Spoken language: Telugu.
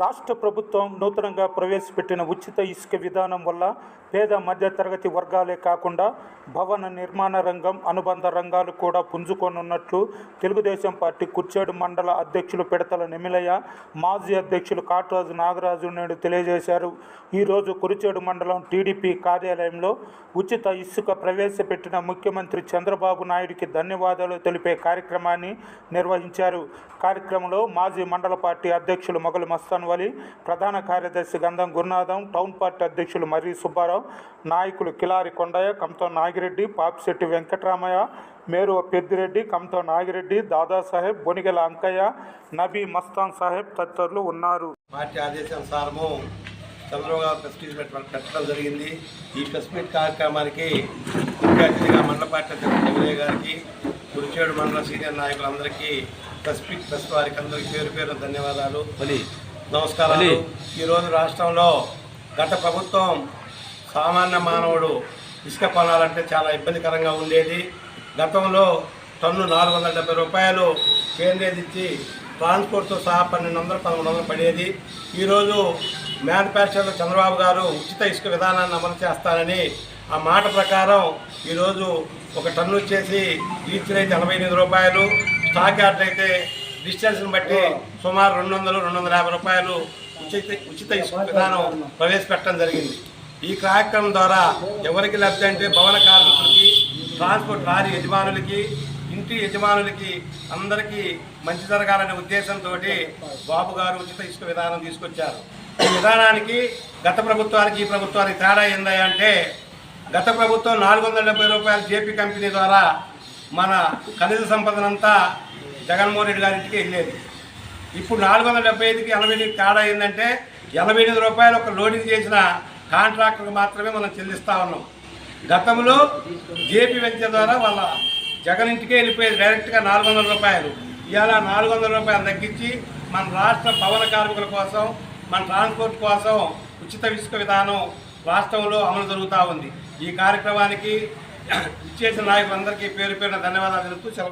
రాష్ట్ర ప్రభుత్వం నూతనంగా ప్రవేశపెట్టిన ఉచిత ఇసుక విధానం వల్ల పేద మధ్యతరగతి వర్గాలే కాకుండా భవన నిర్మాణ రంగం అనుబంధ రంగాలు కూడా పుంజుకోనున్నట్లు తెలుగుదేశం పార్టీ కుర్చేడు మండల అధ్యక్షులు పిడతల నిమిలయ్య మాజీ అధ్యక్షులు కాటరాజు నాగరాజు నేడు తెలియజేశారు. ఈరోజు కురిచేడు మండలం టీడీపీ కార్యాలయంలో ఉచిత ఇసుక ప్రవేశపెట్టిన ముఖ్యమంత్రి చంద్రబాబు నాయుడికి ధన్యవాదాలు తెలిపే కార్యక్రమాన్ని నిర్వహించారు. కార్యక్రమంలో మాజీ మండల పార్టీ అధ్యక్షులు మొగలు మస్తాన్ వలి ప్రధాన కార్యదర్శి గంధం గురునాథం టౌన్ పార్టీ అధ్యక్షులు మర్రి సుబ్బారావు నాయకులు కిలారి కొండయ్య కమతో నాగిరెడ్డి పాపిశెట్టి వెంకటరామయ్య మేరు పెద్దిరెడ్డి కమతో నాగిరెడ్డి దాదాసాహెబ్ బొనిగెల అంకయ్య నబీ మస్తాన్ సాహెబ్ తదితరులు ఉన్నారు. పార్టీ ఆదేశానుసారము చంద్రబాబు గారు ప్రెస్ మీట్ పెట్టడం జరిగింది. ఈ ప్రెస్ మీట్ కార్యక్రమానికి ముఖ్య అతిథిగా మండల పార్టీ అధ్యక్షుడు గారికి కురిచేడు మండల సీనియర్ నాయకులందరికీ ప్రెస్ మీట్ ప్రెస్ వారికి అందరికీ పేరు పేరు ధన్యవాదాలు. నమస్కారాలు. ఈరోజు రాష్ట్రంలో గత ప్రభుత్వం సామాన్య మానవుడు ఇసుక కొనాలంటే చాలా ఇబ్బందికరంగా ఉండేది. గతంలో టన్ను నాలుగు వందల డెబ్బై రూపాయలు కేంద్రీయ ఇచ్చి ట్రాన్స్పోర్ట్తో సహా పన్నెండు వందలు పదమూడు వందలు పడేది. ఈరోజు మ్యానుఫ్యాక్చరర్ చంద్రబాబు గారు ఉచిత ఇసుక విధానాన్ని అమలు చేస్తానని ఆ మాట ప్రకారం ఈరోజు ఒక టన్ను వచ్చేసి ఈచ్ రైతు ఎనభై ఎనిమిది రూపాయలు స్టాక్ యార్డ్ అయితే డిస్టెన్స్ని బట్టి సుమారు రెండు వందలు రెండు వందల యాభై రూపాయలు ఉచిత ఉచిత ఇసుక విధానం ప్రవేశపెట్టడం జరిగింది. ఈ కార్యక్రమం ద్వారా ఎవరికి లబ్ధి అంటే భవన కార్మికులకి ట్రాన్స్పోర్ట్ లారీ యజమానులకి ఇంటి యజమానులకి అందరికీ మంచి జరగాలనే ఉద్దేశంతో బాబు గారు ఉచిత ఇసుక విధానం తీసుకొచ్చారు. ఈ విధానానికి గత ప్రభుత్వానికి ఈ ప్రభుత్వానికి తేడా ఏందా అంటే గత ప్రభుత్వం నాలుగు వందల డెబ్బై రూపాయల జేపీ కంపెనీ ద్వారా మన ఖనిజ సంపదనంతా జగన్మోహన్ రెడ్డి గారి ఇంటికి వెళ్ళేది. ఇప్పుడు నాలుగు వందల డెబ్బై ఐదుకి ఎనభై ఎనిమిది తేడా ఏంటంటే ఎనభై ఎనిమిది రూపాయలు ఒక లోడింగ్ చేసిన కాంట్రాక్టర్కి మాత్రమే మనం చెల్లిస్తా ఉన్నాం. గతంలో జేపీ వెంచర్ ద్వారా వాళ్ళ జగన్ ఇంటికే వెళ్ళిపోయేది డైరెక్ట్గా నాలుగు వందల రూపాయలు. ఇవాళ నాలుగు వందల రూపాయలు తగ్గించి మన రాష్ట్ర భవన కార్మికుల కోసం మన ట్రాన్స్పోర్ట్ కోసం ఉచిత ఇసుక విధానం రాష్ట్రంలో అమలు జరుగుతూ ఉంది. ఈ కార్యక్రమానికి ఇచ్చేసిన నాయకులందరికీ పేరు పేరున ధన్యవాదాలు తెలుపుతూ సెలవు